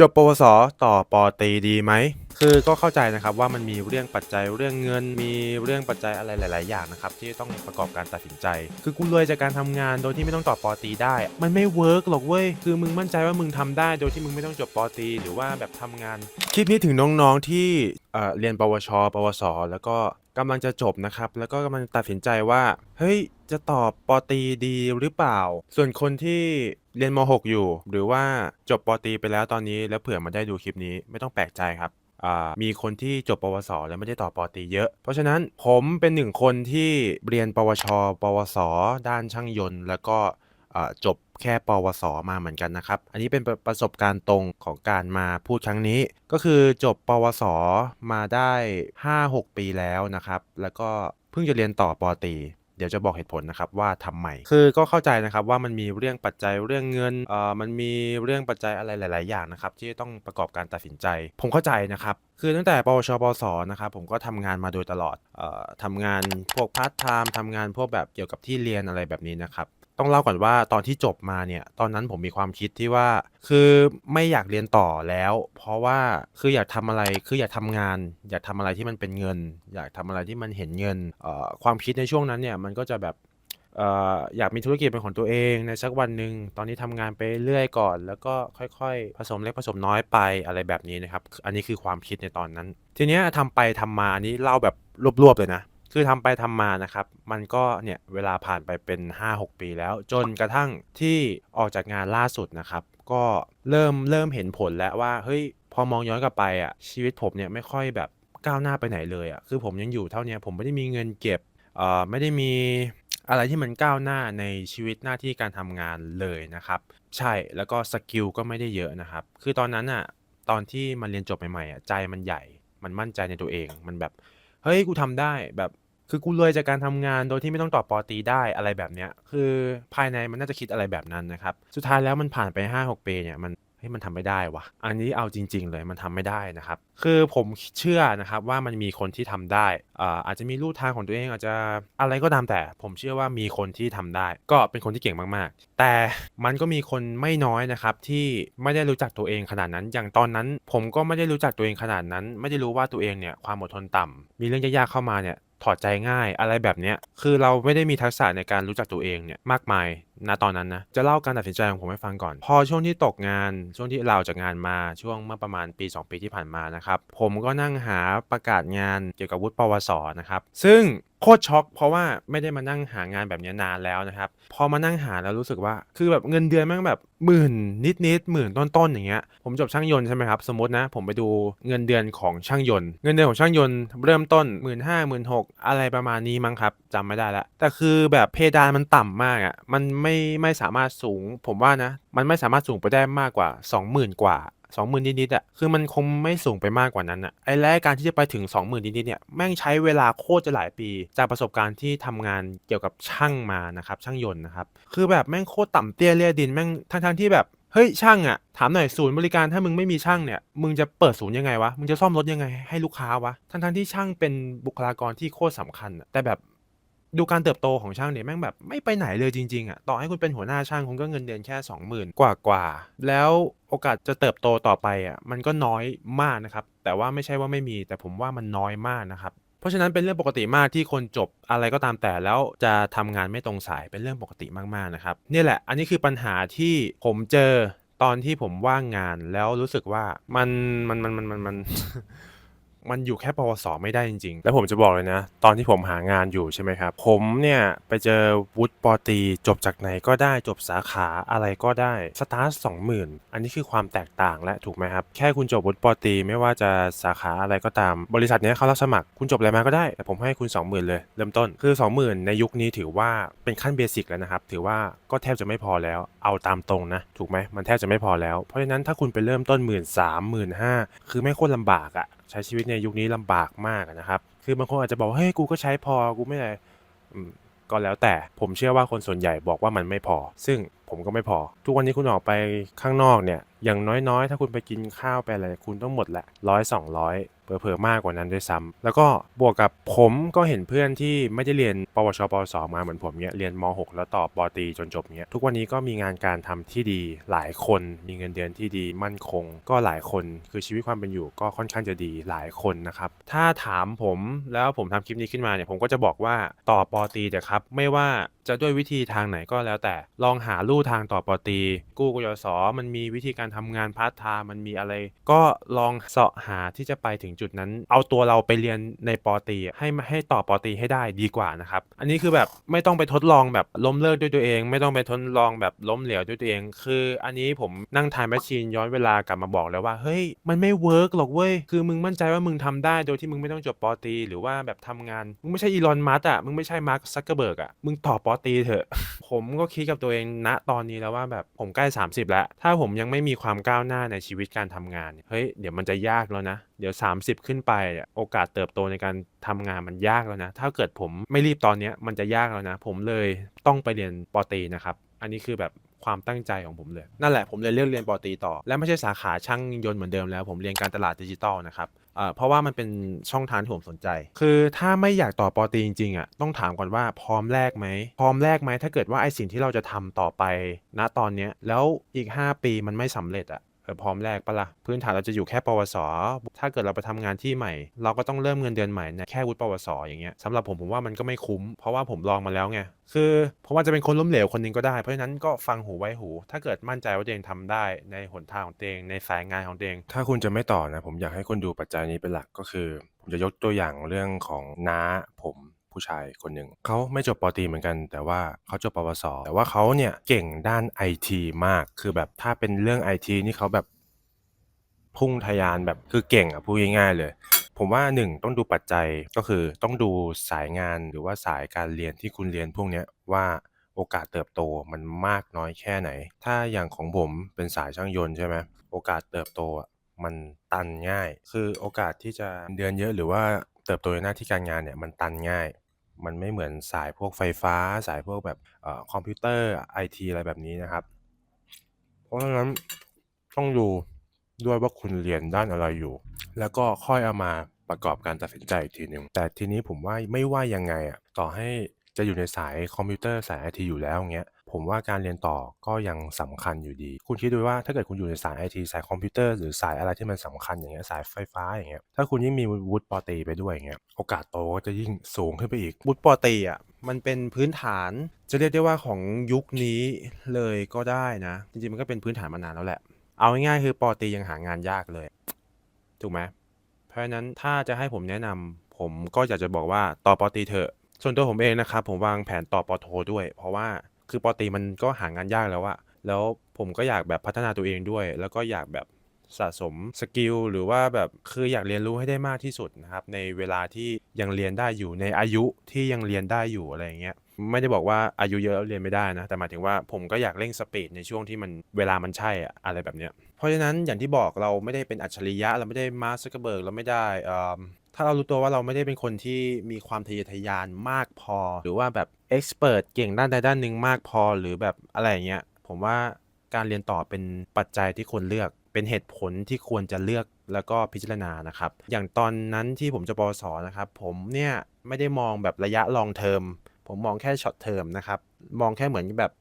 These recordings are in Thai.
จบปวสต่อปอตีดีไหม คือก็เข้าใจนะครับว่ามันมีเรื่องปัจจัยเรื่องเงิน มีเรื่องปัจจัยอะไรหลาย ๆ อย่างนะครับที่ต้องประกอบการตัดสินใจ คือกูรวยจากการทำงานโดยที่ไม่ต้องต่อปอตีได้ มันไม่เวิร์กหรอกเว้ยคือมึงมั่นใจว่ามึงทำได้โดยที่มึงไม่ต้องจบปอตี หรือว่าแบบทำงาน คลิปนี้ถึงน้อง ๆ ที่เอ่อเรียนปวช ปวส แล้วก็กำลังจะจบนะครับ แล้วก็กำลังตัดสินใจว่า เฮ้ย จะตอบปอตีดีหรือเปล่า ส่วนคนที่เรียนม .6 อยู่ หรือว่าจบปอตีไปแล้วตอนนี้แล้วเผื่อมาได้ดูคลิปนี้ไม่ต้องแปลกใจครับ มีคนที่จบปวส แล้วไม่ได้ต่อปอตรีเยอะ เพราะฉะนั้นผมเป็นหนึ่งคนที่เรียนปวช ปวส ด้านช่างยนต์ แล้วก็จบแค่ปวส มาเหมือนกันนะครับ อันนี้เป็นประประสบการณ์ตรงของการมาพูดครั้งนี้ ก็คือจบปวส มาได้ 5-6 ปีแล้วนะครับ แล้วก็เพิ่งจะเรียนต่อปอตรี เดี๋ยวจะบอกเหตุผลนะครับว่าทำไม คือก็เข้าใจนะครับว่ามันมีเรื่องปัจจัยเรื่องเงินเอ่อมันมีเรื่องปัจจัยอะไรหลาย ๆ อย่างนะครับที่ต้องประกอบการตัดสินใจ ผมเข้าใจนะครับคือตั้งแต่ปวชปสนะครับผมก็ทำงานมาโดยตลอดเอ่อทำงานพวกพาร์ทไทม์ทำงานพวกแบบเกี่ยวกับที่เรียนอะไรแบบนี้นะครับ ต้องเล่าก่อนว่าตอนที่จบมาเนี่ย ตอนนั้นผมมีความคิดที่ว่า คือไม่อยากเรียนต่อแล้ว เพราะว่าคืออยากทำอะไรคืออยากทำงาน อยากทำอะไรที่มันเป็นเงิน อยากทำอะไรที่มันเห็นเงินความคิดในช่วงนั้นเนี่ยมันก็จะแบบอยากมีธุรกิจเป็นของตัวเองในสักวันหนึ่งตอนนี้ทำงานไปเรื่อยก่อน แล้วก็ค่อยๆ ผสมเล็กผสมน้อยไปอะไรแบบนี้นะครับ อันนี้คือความคิดในตอนนั้น ทีนี้ยทำไปทำมาอันนี้เล่าแบบรวบๆเลยนะ คือทำไปทำมานะครับ มันก็เนี่ยเวลาผ่านไปเป็น 5-6 ปีแล้ว จนกระทั่งที่ออกจากงานล่าสุดนะครับ ก็เริ่มเริ่มเห็นผลแล้วว่าเฮ้ยพอมองย้อนกลับไปอะชีวิตผมเนี่ยไม่ค่อยแบบก้าวหน้าไปไหนเลยอะคือผมยังอยู่เท่านี้ผมไม่ได้มีเงินเก็บเอ่อไม่ได้มีอะไรที่มันก้าวหน้าในชีวิตหน้าที่การทำงานเลยนะครับ ใช่แล้วก็สกิลก็ไม่ได้เยอะนะครับ คือตอนนั้นอะตอนที่มาเรียนจบใหม่ๆอะใจมันใหญ่ มันมั่นใจในตัวเองมันแบบเฮ้ยกูทำได้แบบ คือกูรวยจากการทำงานโดยที่ไม่ต้องต่อปอตรีได้อะไรแบบเนี้ย คือภายในมันน่าจะคิดอะไรแบบนั้นนะครับ สุดท้ายแล้วมันผ่านไป 5-6ปีเนี่ยมันเฮ้ยมันทำไม่ได้วะอันนี้เอาจริง ๆ เลยมันทำไม่ได้นะครับ คือผมเชื่อนะครับว่ามันมีคนที่ทำได้อ่าอาจจะมีลู่ทางของตัวเองอาจจะอะไรก็ตามแต่ ผมเชื่อว่ามีคนที่ทำได้ ก็เป็นคนที่เก่งมากๆ แต่มันก็มีคนไม่น้อยนะครับที่ไม่ได้รู้จักตัวเองขนาดนั้น อย่างตอนนั้นผมก็ไม่ได้รู้จักตัวเองขนาดนั้น ไม่ได้รู้ว่าตัวเองเนี่ยความอดทนต่ำมีเรื่องยากๆเข้ามาเนี่ย ถอดใจง่ายอะไรแบบเนี้ย คือเราไม่ได้มีทักษะในการรู้จักตัวเองเนี่ยมากมาย ณตอนนั้นนะจะเล่าการตัดสินใจของผมให้ฟังก่อน พอช่วงที่ตกงานช่วงที่เราจากงานมาช่วงเมื่อประมาณปี 2 ปีที่ผ่านมานะครับผมก็นั่งหาประกาศงานเกี่ยวกับวุฒิปวสนะครับซึ่งโคตรช็อกเพราะว่าไม่ได้มานั่งหางานแบบนี้นานแล้วนะครับพอมานั่งหาแล้วรู้สึกว่า คือแบบเงินเดือนแม่งแบบหมื่นนิดๆหมื่นต้นๆอย่างเงี้ยผมจบช่างยนต์ใช่ไหมครับสมมตินะ ผมไปดูเงินเดือนของช่างยนต์ เงินเดือนของช่างยนต์เริ่มต้น1 5ื่นห้าหมื่นหกอะไรประมาณนี้มั้งครับจำไม่ได้ละแต่คือแบบเพดานมันต่ำมากอะ่ะมันไม่ไม่สามารถสูง ผมว่านะ มันไม่สามารถสูงไปได้มากกว่า 20,000 กว่า 20,000 นิดๆอะคือมันคงไม่สูงไปมากกว่านั้นอะไอ้และการที่จะไปถึง 20,000 นิดๆเนี่ยแม่งใช้เวลาโคตรจะหลายปี จากประสบการณ์ที่ทำงานเกี่ยวกับช่างมานะครับช่างยนต์นะครับคือแบบแม่งโคตรต่ำเตี้ยเลียดินแม่งทั้งๆที่แบบเฮ้ยช่างอะถามหน่อยศูนย์บริการถ้ามึงไม่มีช่างเนี่ยมึงจะเปิดศูนย์ยังไงวะมึงจะซ่อมรถยังไงให้ลูกค้าวะทั้งๆที่ช่างเป็นบุคลากรที่โคตรสำคัญแต่แบบ ดูการเติบโตของช่างเนี่ยแม่งแบบไม่ไปไหนเลยจริงๆอะต่อให้คุณเป็นหัวหน้าช่างคุณก็เงินเดือนแค่ 20,000 กว่ากว่าแล้วโอกาสจะเติบโตต่อไปอะมันก็น้อยมากนะครับ แต่ว่าไม่ใช่ว่าไม่มี แต่ผมว่ามันน้อยมากนะครับเพราะฉะนั้นเป็นเรื่องปกติมากที่คนจบอะไรก็ตามแต่แล้วจะทำงานไม่ตรงสายเป็นเรื่องปกติมากๆนะครับนี่แหละอันนี้คือปัญหาที่ผมเจอตอนที่ผมว่างงานแล้วรู้สึกว่ามันมันมันมันมันมัน มันอยู่แค่ปวสไม่ได้จริงๆ แล้วผมจะบอกเลยนะ ตอนที่ผมหางานอยู่ใช่ไหมครับ ผมเนี่ย ไปเจอวุฒิปอตีจบจากไหนก็ได้จบสาขาอะไรก็ได้สตาร์ทสองหมื่นอันนี้คือความแตกต่างและถูกไหมครับ แค่คุณจบวุฒิปอตีไม่ว่าจะสาขาอะไรก็ตาม บริษัทนี้เขารับสมัครคุณจบอะไรมาก็ได้ แต่ผมให้คุณ 20,000 เลย เริ่มต้นคือ 20,000 ในยุคนี้ถือว่าเป็นขั้นเบสิกแล้วนะครับ ถือว่าก็แทบจะไม่พอแล้วเอาตามตรงนะ ถูกไหมมันแทบจะไม่พอแล้ว เพราะฉะนั้นถ้าคุณไปเริ่มต้น1 3 0 0 0 0 1 5 0 0คือไม่โคตรลำบากอะ ใช้ชีวิตในยุคนี้ลำบากมากนะครับ คือบางคนอาจจะบอกเฮ้ยกูก็ใช้พอกูไม่ได้ก็แล้วแต่ผมเชื่อว่าคนส่วนใหญ่บอกว่ามันไม่พอ ซึ่ง ผมก็ไม่พอ ทุกวันนี้คุณออกไปข้างนอกเนี่ย อย่างน้อยๆ ถ้าคุณไปกินข้าวไปอะไรคุณต้องหมดแหละร้อยสองร้อยเผลอๆมากกว่านั้นด้วยซ้ำแล้วก็บวกกับผมก็เห็นเพื่อนที่ไม่ได้เรียนปวชปวสมาเหมือนผมเนี่ยเรียนม .6 แล้วต่อปอตีจนจบเนี่ยทุกวันนี้ก็มีงานการทำที่ดีหลายคน มีเงินเดือนที่ดีมั่นคง ก็หลายคนคือชีวิตความเป็นอยู่ก็ค่อนข้างจะดีหลายคนนะครับ ถ้าถามผมแล้วผมทำคลิปนี้ขึ้นมาเนี่ยผมก็จะบอกว่าต่อปอตีเถอะครับ ไม่ว่า จะด้วยวิธีทางไหนก็แล้วแต่ ลองหาลู่ทางต่อปอตี กู้กยศมันมีวิธีการทำงานพาร์ทไทม์มันมีอะไร ก็ลองเสาะหาที่จะไปถึงจุดนั้น เอาตัวเราไปเรียนในปอตีให้ให้ต่อปอตีให้ได้ดีกว่านะครับ อันนี้คือแบบไม่ต้องไปทดลองแบบล้มเลิกด้วยตัวเอง ไม่ต้องไปทดลองแบบล้มเหลวด้วยตัวเอง คือ อันนี้ผมนั่งทายแมชชีนย้อนเวลากลับมาบอกแล้วว่าเฮ้ยมันไม่เวิร์กหรอกเว้ยคือมึงมั่นใจว่ามึงทำได้โดยที่มึงไม่ต้องจบปอตี หรือว่าแบบทำงานมึงไม่ใช่อีลอนมัสก์อะมึงไม่ใช่มาร์คซักเกอร์เบิร์กอะมึงต่อปอตีเถอะ ผมก็คิดกับตัวเองณตอนนี้แล้วว่าแบบผมใกล้ 30 แล้ว ถ้าผมยังไม่มีความก้าวหน้าในชีวิตการทำงานเฮ้ยเดี๋ยวมันจะยากแล้วนะ เดี๋ยว 30 ขึ้นไปโอกาสเติบโตในการทำงานมันยากแล้วนะ ถ้าเกิดผมไม่รีบตอนนี้มันจะยากแล้วนะ ผมเลยต้องไปเรียนปอตีนะครับ อันนี้คือแบบความตั้งใจของผมเลย นั่นแหละผมเลยเลือกเรียนปอตีต่อ และไม่ใช่สาขาช่างยนต์เหมือนเดิมแล้ว ผมเรียนการตลาดดิจิตอลนะครับ อ่อเพราะว่ามันเป็นช่องทางที่ผมสนใจ คือถ้าไม่อยากต่อปอตีจริงๆอะต้องถามก่อนว่าพร้อมแลกไหมพร้อมแลกไหมถ้าเกิดว่าไอสิ่งที่เราจะทำต่อไปณตอนเนี้ยแล้วอีก 5 ปีมันไม่สำเร็จอะ พร้อมแลกปะละ่ะพื้นฐานเราจะอยู่แค่ปวส ถ้าเกิดเราไปทำงานที่ใหม่ เราก็ต้องเริ่มเงินเดือนใหม่ในแค่วุฒิปวส อย่างเงี้ยสำหรับผมผมว่ามันก็ไม่คุ้ม เพราะว่าผมลองมาแล้วไงคือผมว่าจะเป็นคนล้มเหลวคนหนึงก็ได้ เพราะฉะนั้นก็ฟังหูไว้หู ถ้าเกิดมั่นใจว่าตัวเองทำได้ในหนทางของตัวเองในสายงานของตัวเอง ถ้าคุณจะไม่ต่อนะผมอยากให้คุณดูปัจจัยนี้เป็นหลักก็คือ ผมจะยกตัวอย่างเรื่องของน้าผม ผู้ชายคนหนึ่งเขาไม่จบปตรีเหมือนกัน แต่ว่าเขาจบปวส แต่ว่าเขาเนี่ยเก่งด้านไอทีมากคือแบบถ้าเป็นเรื่องไอทีนี่เขาแบบพุ่งทะยานแบบคือเก่งอะพูดง่ายๆเลย ผมว่าหนึ่งต้องดูปัจจัยก็คือต้องดูสายงานหรือว่าสายการเรียนที่คุณเรียนพวกเนี้ยว่าโอกาสเติบโตมันมากน้อยแค่ไหน ถ้าอย่างของผมเป็นสายช่างยนต์ใช่ไหมโอกาสเติบโตอะมันตันง่าย คือโอกาสที่จะเดือนเยอะหรือว่าเติบโตในหน้าที่การงานเนี่ยมันตันง่าย มันไม่เหมือนสายพวกไฟฟ้า สายพวกแบบเอ่อคอมพิวเตอร์ไอทีอะไรแบบนี้นะครับ เพราะฉะนั้นต้องดูด้วยว่าคุณเรียนด้านอะไรอยู่ แล้วก็ค่อยเอามาประกอบการตัดสินใจอีกทีหนึ่งแต่ทีนี้ผมว่าไม่ว่ายังไงอะต่อให้จะอยู่ในสายคอมพิวเตอร์สายไอทีอยู่แล้วเงี้ย ผมว่าการเรียนต่อก็ยังสำคัญอยู่ดี คุณคิดดูว่าถ้าเกิดคุณอยู่ในสายไอทีสายคอมพิวเตอร์หรือสายอะไรที่มันสำคัญอย่างเงี้ยสายไฟฟ้าอย่างเงี้ยถ้าคุณยิ่งมีวุฒิปอตีไปด้วยอย่างเงี้ยโอกาสโตก็จะยิ่งสูงขึ้นไปอีกวุฒิปอตีอะมันเป็นพื้นฐานจะเรียกได้ว่าของยุคนี้เลยก็ได้นะ จริงๆมันก็เป็นพื้นฐานมานานแล้วแหละ เอาง่ายๆคือปอตียังหางานยากเลย ถูกไหมเพราะฉะนั้นถ้าจะให้ผมแนะนำผมก็อยากจะบอกว่าต่อปอตีเถอะส่วนตัวผมเองนะครับผมวางแผนต่อปอโทด้วย เพราะว่า คือปอตรีมันก็หางานยากแล้วอะแล้วผมก็อยากแบบพัฒนาตัวเองด้วย แล้วก็อยากแบบสะสมสกิลหรือว่าแบบคืออยากเรียนรู้ให้ได้มากที่สุดนะครับ ในเวลาที่ยังเรียนได้อยู่ในอายุที่ยังเรียนได้อยู่อะไรอย่างเงี้ยไม่ได้บอกว่าอายุเยอะแล้วเรียนไม่ได้นะ แต่หมายถึงว่าผมก็อยากเร่งสปีดในช่วงที่มันเวลามันใช่อะอะไรแบบเนี้ยเพราะฉะนั้นอย่างที่บอกเราไม่ได้เป็นอัจฉริยะเราไม่ได้มาร์คซักเกอร์เบิร์กเราไม่ได้เอ่อ ถ้าเรารู้ตัวว่าเราไม่ได้เป็นคนที่มีความทะเยอทะยานมากพอ หรือว่าแบบเอ็กซ์เพรสเก่งด้านใดด้านหนึ่งมากพอ หรือแบบอะไรอย่างเงี้ยผมว่าการเรียนต่อเป็นปัจจัยที่ควรเลือก เป็นเหตุผลที่ควรจะเลือกแล้วก็พิจารณานะครับ อย่างตอนนั้นที่ผมจะปวสนะครับ ผมเนี่ยไม่ได้มองแบบระยะลองเทอมผมมองแค่ช็อตเทอมนะครับ มองแค่เหมือนแบบ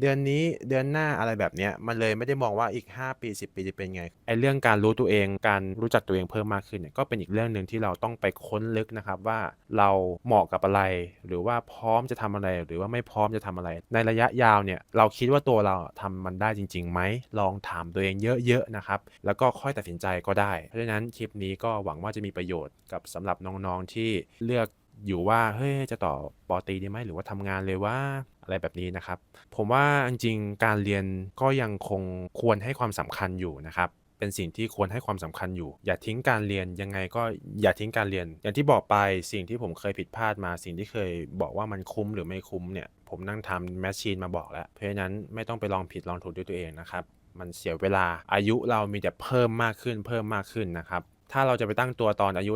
เดือนนี้เดือนหน้าอะไรแบบเนี้ยมันเลยไม่ได้มองว่าอีก 5 ปี 10 ปีจะเป็นไงไอเรื่องการรู้ตัวเองการรู้จักตัวเองเพิ่มมากขึ้นเนี่ยก็เป็นอีกเรื่องหนึ่งที่เราต้องไปค้นลึกนะครับว่าเราเหมาะกับอะไร หรือว่าพร้อมจะทำอะไรหรือว่าไม่พร้อมจะทำอะไร ในระยะยาวเนี่ยเราคิดว่าตัวเราทำมันได้จริงๆไหมลองถามตัวเองเยอะๆนะครับแล้วก็ค่อยตัดสินใจก็ได้ เพราะฉะนั้นคลิปนี้ก็หวังว่าจะมีประโยชน์กับสำหรับน้องๆที่เลือกอยู่ว่าเฮ้ยจะต่อปอตีดีไหมหรือว่าทำงานเลยว่า อะไรแบบนี้นะครับ ผมว่าจริงๆการเรียนก็ยังคงควรให้ความสำคัญอยู่นะครับเป็นสิ่งที่ควรให้ความสำคัญอยู่ อย่าทิ้งการเรียนยังไงก็อย่าทิ้งการเรียน อย่างที่บอกไปสิ่งที่ผมเคยผิดพลาดมา สิ่งที่เคยบอกว่ามันคุ้มหรือไม่คุ้มเนี่ย ผมนั่งทำแมชชีนมาบอกแล้ว เพราะฉะนั้นไม่ต้องไปลองผิดลองถูกด้วยตัวเองนะครับ มันเสียเวลาอายุเรามีแต่เพิ่มมากขึ้นเพิ่มมากขึ้นนะครับ ถ้าเราจะไปตั้งตัวตอนอายุ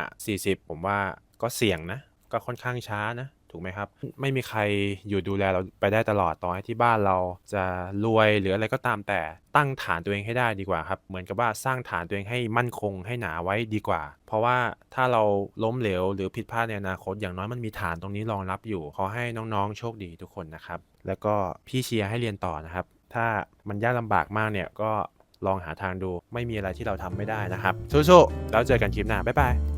35 40 ผมว่าก็เสี่ยงนะ ก็ค่อนข้างช้านะ ถูกไหมครับ ไม่มีใครอยู่ดูแลเราไปได้ตลอดต่อให้ที่บ้านเราจะรวยหรืออะไรก็ตามแต่ตั้งฐานตัวเองให้ได้ดีกว่าครับ เหมือนกับว่าสร้างฐานตัวเองให้มั่นคงให้หนาไว้ดีกว่า เพราะว่าถ้าเราล้มเหลวหรือผิดพลาดในอนาคต อย่างน้อยมันมีฐานตรงนี้รองรับอยู่ ขอให้น้องๆ โชคดีทุกคนนะครับ แล้วก็พี่เชียร์ให้เรียนต่อนะครับ ถ้ามันยากลำบากมากเนี่ยก็ลองหาทางดู ไม่มีอะไรที่เราทำไม่ได้นะครับสู้ๆแล้วเจอกันคลิปหน้าบ๊ายบาย